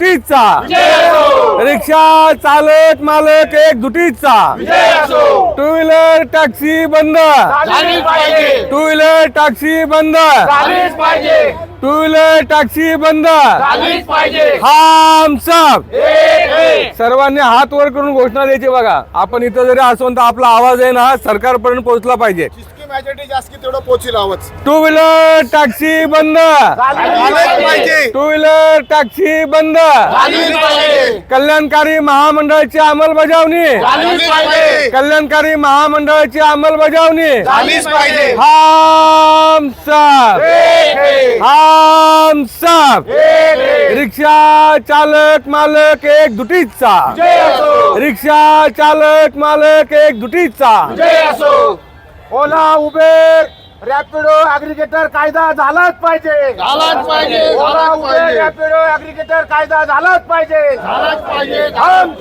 दुटीचा रिक्षा चालक मालक एक दुटीचा टू व्हीलर टॅक्सी बंद. टू व्हीलर टॅक्सी बंद. टू व्हीलर टॅक्सी बंद. हम सब सर्वांनी हात वर करून घोषणा द्यायची बघा. आपण इथं जरी असो तर आपला आवाज आहे ना सरकारपर्यंत पोहोचला पाहिजे. मेजॉरिटी जास्त की तेवढं पोहोचील आवाज. टू व्हीलर टॅक्सी बंद. टू व्हीलर टॅक्सी बंद. कल्याणकारी महामंडळाची अंमलबजावणी. कल्याणकारी महामंडळाची अंमलबजावणी. हम सब हम सब रिक्षा चालक मालक एक दुटीचा. रिक्षा चालक मालक एक दुटीचा. ओला उबेर रॅपिडो अग्रिगेटर कायदा झालाच पाहिजे. झालाच पाहिजे ओला झालाच उबेर पाहिजे. रॅपिडो अग्रिगेटर कायदा झालाच पाहिजे. झालाच पाहिजे. हम